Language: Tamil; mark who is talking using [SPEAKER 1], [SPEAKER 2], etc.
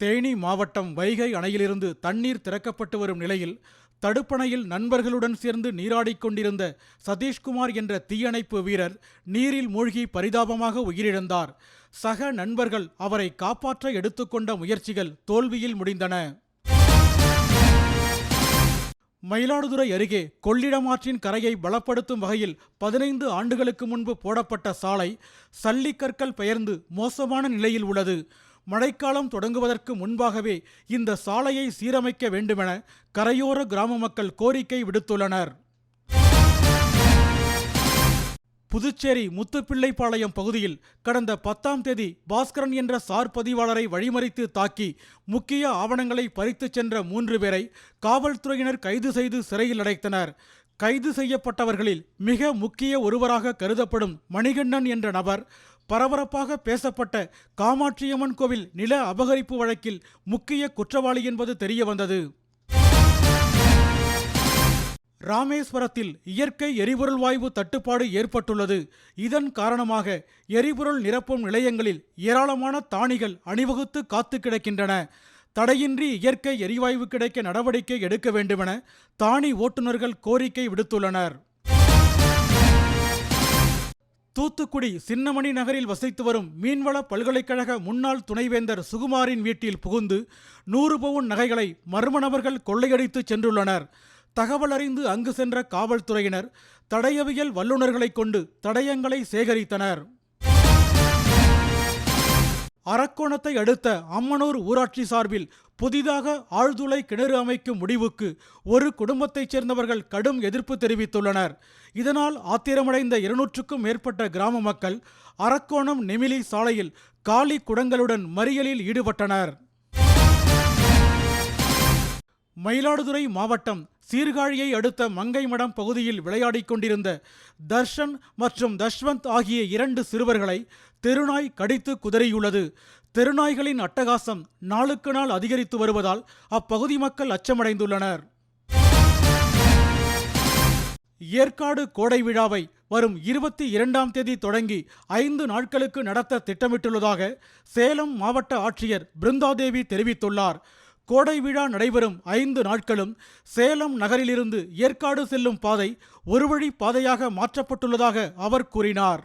[SPEAKER 1] தேனி மாவட்டம் வைகை அணையிலிருந்து தண்ணீர் திறக்கப்பட்டு வரும் நிலையில் தடுப்பணையில் நண்பர்களுடன் சேர்ந்து நீராடிக் கொண்டிருந்த சதீஷ்குமார் என்ற தீயணைப்பு வீரர் நீரில் மூழ்கி பரிதாபமாக உயிரிழந்தார். சக நண்பர்கள் அவரை காப்பாற்ற எடுத்துக்கொண்ட முயற்சிகள் தோல்வியில் முடிந்தன. மயிலாடுதுறை அருகே கொள்ளிடமாற்றின் கரையை பலப்படுத்தும் வகையில் பதினைந்து ஆண்டுகளுக்கு முன்பு போடப்பட்ட சாலை சல்லிக்கற்கள் பெயர்ந்து மோசமான நிலையில் உள்ளது. மழைக்காலம் தொடங்குவதற்கு முன்பாகவே இந்த சாலையை சீரமைக்க வேண்டுமென கரையோர கிராம மக்கள் கோரிக்கை விடுத்துள்ளனர். புதுச்சேரி முத்துப்பிள்ளைப்பாளையம் பகுதியில் கடந்த பத்தாம் தேதி பாஸ்கரன் என்ற சார் பதிவாளரை வழிமறித்து தாக்கி முக்கிய ஆவணங்களை பறித்துச் சென்ற மூன்று பேரை காவல்துறையினர் கைது செய்து சிறையில் அடைத்தனர். கைது செய்யப்பட்டவர்களில் மிக முக்கிய ஒருவராக கருதப்படும் மணிகண்டன் என்ற நபர் பரபரப்பாக பேசப்பட்ட காமாட்சியம்மன் கோவில் நில அபகரிப்பு வழக்கில் முக்கிய குற்றவாளி என்பது தெரியவந்தது. ராமேஸ்வரத்தில் இயற்கை எரிபொருள் வாயு தட்டுப்பாடு ஏற்பட்டுள்ளது. இதன் காரணமாக எரிபொருள் நிரப்பும் நிலையங்களில் ஏராளமான தானிகள் அணிவகுத்து காத்து கிடக்கின்றன. தடையின்றி இயற்கை எரிவாயு கிடைக்க நடவடிக்கை எடுக்க வேண்டுமென தானி ஓட்டுநர்கள் கோரிக்கை விடுத்துள்ளனர். தூத்துக்குடி சின்னமணி நகரில் வசித்து வரும் மீன்வள பல்கலைக்கழக முன்னாள் துணைவேந்தர் சுகுமாரின் வீட்டில் புகுந்து நூறு பவுன் நகைகளை மர்ம நபர்கள் கொள்ளையடித்து சென்றுள்ளனர். தகவல் அறிந்து அங்கு சென்ற காவல்துறையினர் தடயவியல் வல்லுநர்களைக் கொண்டு தடயங்களை சேகரித்தனர். அரக்கோணத்தை அடுத்த அம்மனூர் ஊராட்சி சார்பில் புதிதாக ஆழ்துளை கிணறு அமைக்கும் முடிவுக்கு ஒரு குடும்பத்தைச் சேர்ந்தவர்கள் கடும் எதிர்ப்பு தெரிவித்துள்ளனர். இதனால் ஆத்திரமடைந்த இருநூற்றுக்கும் மேற்பட்ட கிராம மக்கள் அரக்கோணம் நெமிலி சாலையில் காலி குடங்களுடன் மறியலில் ஈடுபட்டனர். மயிலாடுதுறை மாவட்டம் சீர்காழியை அடுத்த மங்கைமடம் பகுதியில் விளையாடிக் கொண்டிருந்த தர்ஷன் மற்றும் தஷ்வந்த் ஆகிய இரண்டு சிறுவர்களை தெருநாய் கடித்து குதறியுள்ளது. தெருநாய்களின் அட்டகாசம் நாளுக்கு நாள் அதிகரித்து வருவதால் அப்பகுதி மக்கள் அச்சமடைந்துள்ளனர். ஏற்காடு கோடை விழாவை வரும் இருபத்தி இரண்டாம் தேதி தொடங்கி ஐந்து நாட்களுக்கு நடத்த திட்டமிட்டுள்ளதாக சேலம் மாவட்ட ஆட்சியர் பிருந்தாதேவி தெரிவித்துள்ளார். கோடை விழா நடைபெறும் ஐந்து நாட்களும் சேலம் நகரிலிருந்து ஏற்காடு செல்லும் பாதை ஒரு வழி பாதையாக மாற்றப்பட்டுள்ளதாக அவர் கூறினார்.